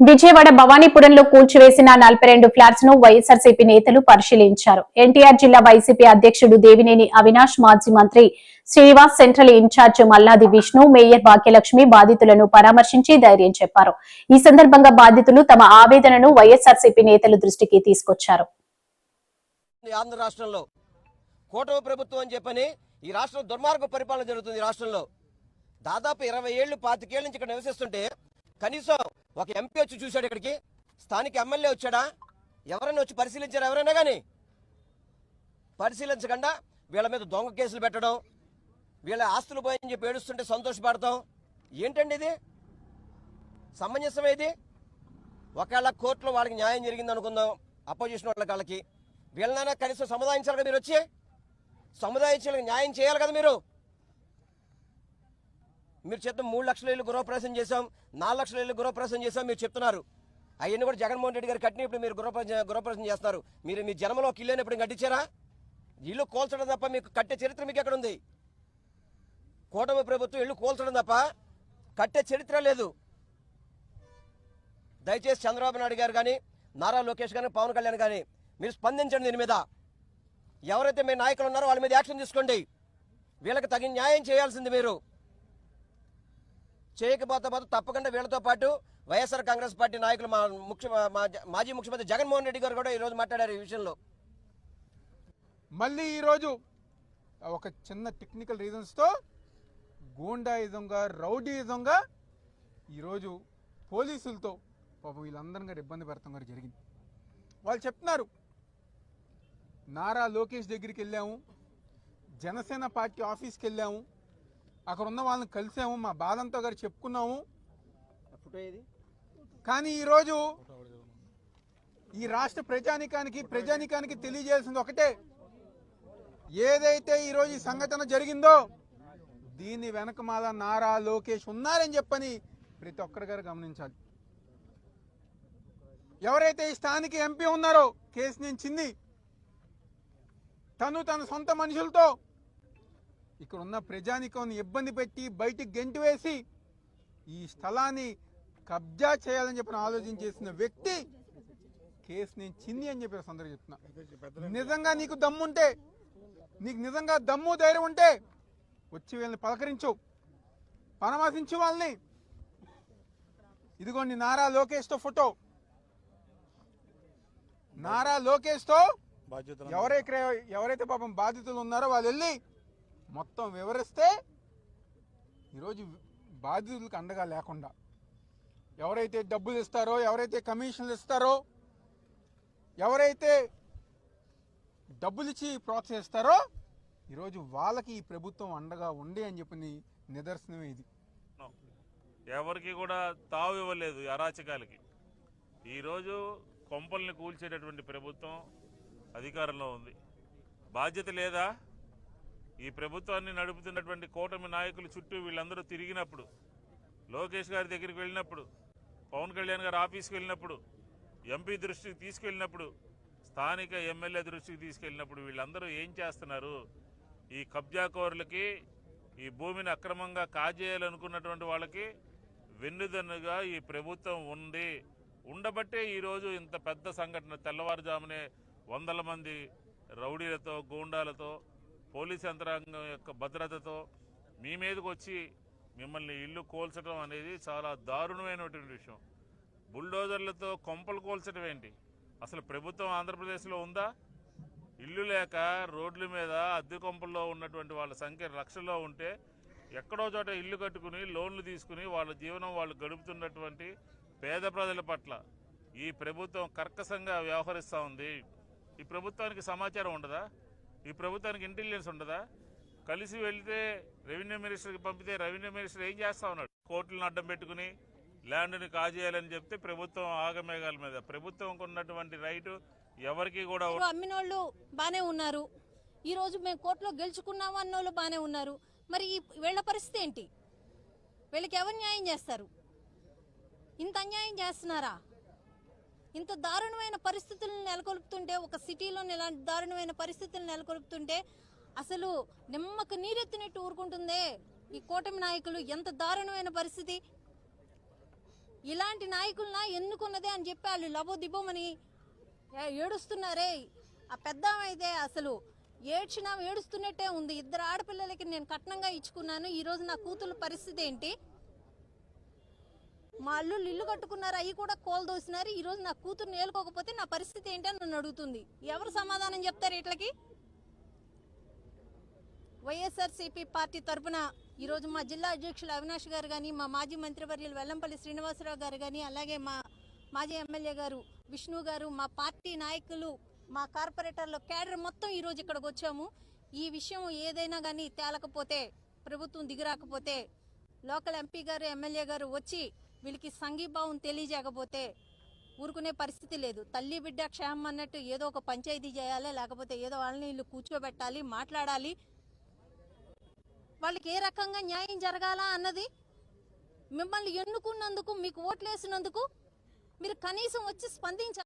విజయవాడ భవానీపురంలో కూల్చివేసిన నలభై రెండు ఫ్లాట్స్ను వైఎస్ఆర్సీపీ నేతలు పరిశీలించారు. ఎన్టీఆర్ జిల్లా వైసీపీ అధ్యక్షుడు దేవినేని అవినాష్ మాజీ మంత్రి Srinivas central incharge Malladi Vishnu mayor Bhagyalakshmi బాధితులను పరామర్శించి ధైర్యం చెప్పారు. ఈ సందర్భంగా బాధితులు తమ ఆవేదనను వైఎస్ఆర్సీపీ నేతల దృష్టికి తీసుకొచ్చారు. ఆంధ్ర రాష్ట్రంలో కూటమి ప్రభుత్వం అని చెప్పని ఈ రాష్ట్రం దుర్మార్గ పరిపాలన జరుగుతుంది రాష్ట్రంలో. దాదాపు ఇరవై ఏళ్ళు పాతికేళ్ళ నుంచి ఇక్కడ నివసిస్తుంటే కనీసం ఒక ఎంపీ వచ్చి చూశాడు ఇక్కడికి. స్థానిక ఎమ్మెల్యే వచ్చాడా? ఎవరైనా వచ్చి పరిశీలించారు ఎవరైనా కానీ పరిశీలించకుండా వీళ్ళ మీద దొంగ కేసులు పెట్టడం వీళ్ళ ఆస్తులు పోయని చెప్పి ఏడుస్తుంటే సంతోషపడతాం. ఏంటండి ఇది? సమంజసం ఇది? ఒకవేళ కోర్టులో వాళ్ళకి న్యాయం జరిగింది అనుకుందాం అపోజిషన్ వాళ్ళకి వాళ్ళకి వీళ్ళనైనా కనీసం సముదాయించాలి కదా మీరు వచ్చి? సముదాయించాలి న్యాయం చేయాలి కదా మీరు? మీరు చెప్తాం మూడు లక్షల ఇల్లు గృహప్రవేశం చేశాం నాలుగు లక్షల ఇల్లు గృహప్రవేశం చేశాం మీరు చెప్తున్నారు. అవన్నీ కూడా జగన్మోహన్ రెడ్డి గారు కట్టిన ఇప్పుడు మీరు గృహప్రవేశం గృహప్రవేశం చేస్తారు మీరు మీ జన్మలో ఒక ఇల్లు కట్టించారా? ఇల్లు కోల్చడం తప్ప మీకు కట్టే చరిత్ర మీకు ఎక్కడ ఉంది? కూటమి ప్రభుత్వం ఇల్లు కోల్చడం తప్ప కట్టే చరిత్ర లేదు. దయచేసి చంద్రబాబు నాయుడు గారు కానీ నారా లోకేష్ కానీ పవన్ కళ్యాణ్ కానీ మీరు స్పందించండి దీని మీద. ఎవరైతే మీ నాయకులు ఉన్నారో వాళ్ళ మీద యాక్షన్ తీసుకోండి. వీళ్ళకి తగిన న్యాయం చేయాల్సింది మీరు. చేయకపోతే మాత్రం తప్పకుండా వీళ్ళతో పాటు వైఎస్ఆర్ కాంగ్రెస్ పార్టీ నాయకులు మా ముఖ్య మా మాజీ ముఖ్యమంత్రి జగన్మోహన్ రెడ్డి గారు కూడా ఈరోజు మాట్లాడారు ఈ విషయంలో. మళ్ళీ ఈరోజు ఒక చిన్న టెక్నికల్ రీజన్స్తో గూండాయిజంగా రౌడీయిజంగా ఈరోజు పోలీసులతో పాపం వీళ్ళందరినీ కూడా ఇబ్బంది పెడతాం కూడా జరిగింది. వాళ్ళు చెప్తున్నారు నారా లోకేష్ దగ్గరికి వెళ్ళాము జనసేన పార్టీ ఆఫీస్కి వెళ్ళాము అక్కడ ఉన్న వాళ్ళని కలిసాము మా బాధంతో గారు చెప్పుకున్నాము. కానీ ఈరోజు ఈ రాష్ట్ర ప్రజానికానికి ప్రజానికానికి తెలియజేయాల్సింది ఒకటే. ఏదైతే ఈరోజు ఈ సంఘటన జరిగిందో దీని వెనకమాల నారా లోకేష్ ఉన్నారని చెప్పని ప్రతి ఒక్కరి గారు గమనించాలి. ఎవరైతే ఈ స్థానిక ఎంపీ ఉన్నారో కేసు నేను చింది తను తన సొంత మనుషులతో ఇక్కడ ఉన్న ప్రజానికాన్ని ఇబ్బంది పెట్టి బయటికి గెంటి వేసి ఈ స్థలాన్ని కబ్జా చేయాలని చెప్పిన ఆలోచన చేసిన వ్యక్తి కేసు నేను చింది అని చెప్పి అందరూ చెప్తున్నా. నిజంగా నీకు దమ్ముంటే నీకు నిజంగా దమ్ము ధైర్యం ఉంటే వచ్చి వీళ్ళని పలకరించు పరామర్శించు వాళ్ళని. ఇదిగోండి నారా లోకేష్తో ఫోటో. నారా లోకేష్తో ఎవరైతే ఎవరైతే పాపం బాధితులు ఉన్నారో వాళ్ళు వెళ్ళి మొత్తం వివరిస్తే ఈరోజు బాధితులకు అండగా లేకుండా ఎవరైతే డబ్బులు ఇస్తారో ఎవరైతే కమిషన్లు ఇస్తారో ఎవరైతే డబ్బులు ఇచ్చి ప్రోత్సహిస్తారో ఈరోజు వాళ్ళకి ఈ ప్రభుత్వం అండగా ఉండి అని చెప్పి నిదర్శనమే ఇది. ఎవరికి కూడా తావు ఇవ్వలేదు అరాచకాలకి. ఈరోజు కొంపల్ని కూల్చేటటువంటి ప్రభుత్వం అధికారంలో ఉంది. బాధ్యత లేదా? ఈ ప్రభుత్వాన్ని నడుపుతున్నటువంటి కూటమి నాయకులు చుట్టూ వీళ్ళందరూ తిరిగినప్పుడు లోకేష్ గారి దగ్గరికి వెళ్ళినప్పుడు పవన్ కళ్యాణ్ గారు ఆఫీస్కి వెళ్ళినప్పుడు ఎంపీ దృష్టికి తీసుకెళ్ళినప్పుడు స్థానిక ఎమ్మెల్యే దృష్టికి తీసుకెళ్ళినప్పుడు వీళ్ళందరూ ఏం చేస్తున్నారు? ఈ కబ్జాకోరులకి ఈ భూమిని అక్రమంగా కాజేయాలనుకున్నటువంటి వాళ్ళకి వెన్నుదన్నుగా ఈ ప్రభుత్వం ఉంది. ఉండబట్టే ఈరోజు ఇంత పెద్ద సంఘటన తెల్లవారుజామునే వందల మంది రౌడీలతో గూండాలతో పోలీస్ యంత్రాంగం యొక్క భద్రతతో మీ మీదకి వచ్చి మిమ్మల్ని ఇల్లు కోల్చడం అనేది చాలా దారుణమైనటువంటి విషయం. బుల్డోజర్లతో కొంపలు కోల్చడం ఏంటి? అసలు ప్రభుత్వం ఆంధ్రప్రదేశ్లో ఉందా? ఇల్లు లేక రోడ్ల మీద అద్దె కొంపల్లో ఉన్నటువంటి వాళ్ళ సంఖ్య లక్షల్లో ఉంటే ఎక్కడో చోట ఇల్లు కట్టుకుని లోన్లు తీసుకుని వాళ్ళ జీవనం వాళ్ళు గడుపుతున్నటువంటి పేద ప్రజల పట్ల ఈ ప్రభుత్వం కర్కశంగా వ్యవహరిస్తూ ఉంది. ఈ ప్రభుత్వానికి సమాచారం ఉండదా? ఈ ప్రభుత్వానికి ఇంటెలిజెన్స్ ఉండదా? కలిసి వెళ్తే రెవెన్యూ మినిస్టర్కి పంపితే రెవెన్యూ మినిస్టర్ ఏం చేస్తా ఉన్నాడు? కోర్టులను అడ్డం పెట్టుకుని ల్యాండ్ని కాజేయాలని చెప్తే ప్రభుత్వం ఆగమేఘాల మీద. ప్రభుత్వంకు ఉన్నటువంటి రైటు ఎవరికి కూడా అమ్మినోళ్ళు బానే ఉన్నారు. ఈ రోజు మేము కోర్టులో గెలుచుకున్నాము అన్నోళ్ళు బానే ఉన్నారు. మరి ఈ వీళ్ళ పరిస్థితి ఏంటి? వీళ్ళకి ఎవరు న్యాయం చేస్తారు? ఇంత అన్యాయం చేస్తున్నారా? ఇంత దారుణమైన పరిస్థితులను నెలకొల్పుతుంటే ఒక సిటీలో ఇలాంటి దారుణమైన పరిస్థితులు నెలకొల్పుతుంటే అసలు నిమ్మకు నీరెత్తినట్టు ఊరుకుంటుందే ఈ కూటమి నాయకులు. ఎంత దారుణమైన పరిస్థితి. ఇలాంటి నాయకులన ఎన్నుకున్నదే అని చెప్పి వాళ్ళు లబోదిబోమని ఏడుస్తున్నారే. ఆ పెద్ద అయితే అసలు ఏడ్చినా ఏడుస్తున్నట్టే ఉంది. ఇద్దరు ఆడపిల్లలకి నేను కట్నంగా ఇచ్చుకున్నాను. ఈరోజు నా కూతురు పరిస్థితి ఏంటి? మా అల్లుళ్ళు ఇల్లు కట్టుకున్నారు అవి కూడా కోల్దోసినారు ఈ రోజు నా కూతురు నేలుకోకపోతే నా పరిస్థితి ఏంటి అని నన్ను అడుగుతుంది. ఎవరు సమాధానం చెప్తారు ఇట్లకి? వైఎస్ఆర్సీపీ పార్టీ తరపున ఈరోజు మా జిల్లా అధ్యక్షులు అవినాష్ గారు కానీ మా మాజీ మంత్రివర్యులు వెల్లంపల్లి శ్రీనివాసరావు గారు కానీ అలాగే మా మాజీ ఎమ్మెల్యే గారు విష్ణు గారు మా పార్టీ నాయకులు మా కార్పొరేటర్లు క్యాడర్ మొత్తం ఈరోజు ఇక్కడికి వచ్చాము. ఈ విషయం ఏదైనా కానీ తేలకపోతే ప్రభుత్వం దిగిరాకపోతే లోకల్ ఎంపీ గారు ఎమ్మెల్యే గారు వచ్చి వీళ్ళకి సంఘీభావం తెలియజేయకపోతే ఊరుకునే పరిస్థితి లేదు. తల్లి బిడ్డ క్షేమం అన్నట్టు ఏదో ఒక పంచాయతీ చేయాలి లేకపోతే ఏదో వాళ్ళని వీళ్ళు కూర్చోబెట్టాలి మాట్లాడాలి. వాళ్ళకి ఏ రకంగా న్యాయం జరగాలా అన్నది మిమ్మల్ని ఎన్నుకున్నందుకు మీకు ఓట్లేసినందుకు మీరు కనీసం వచ్చి స్పందించాలి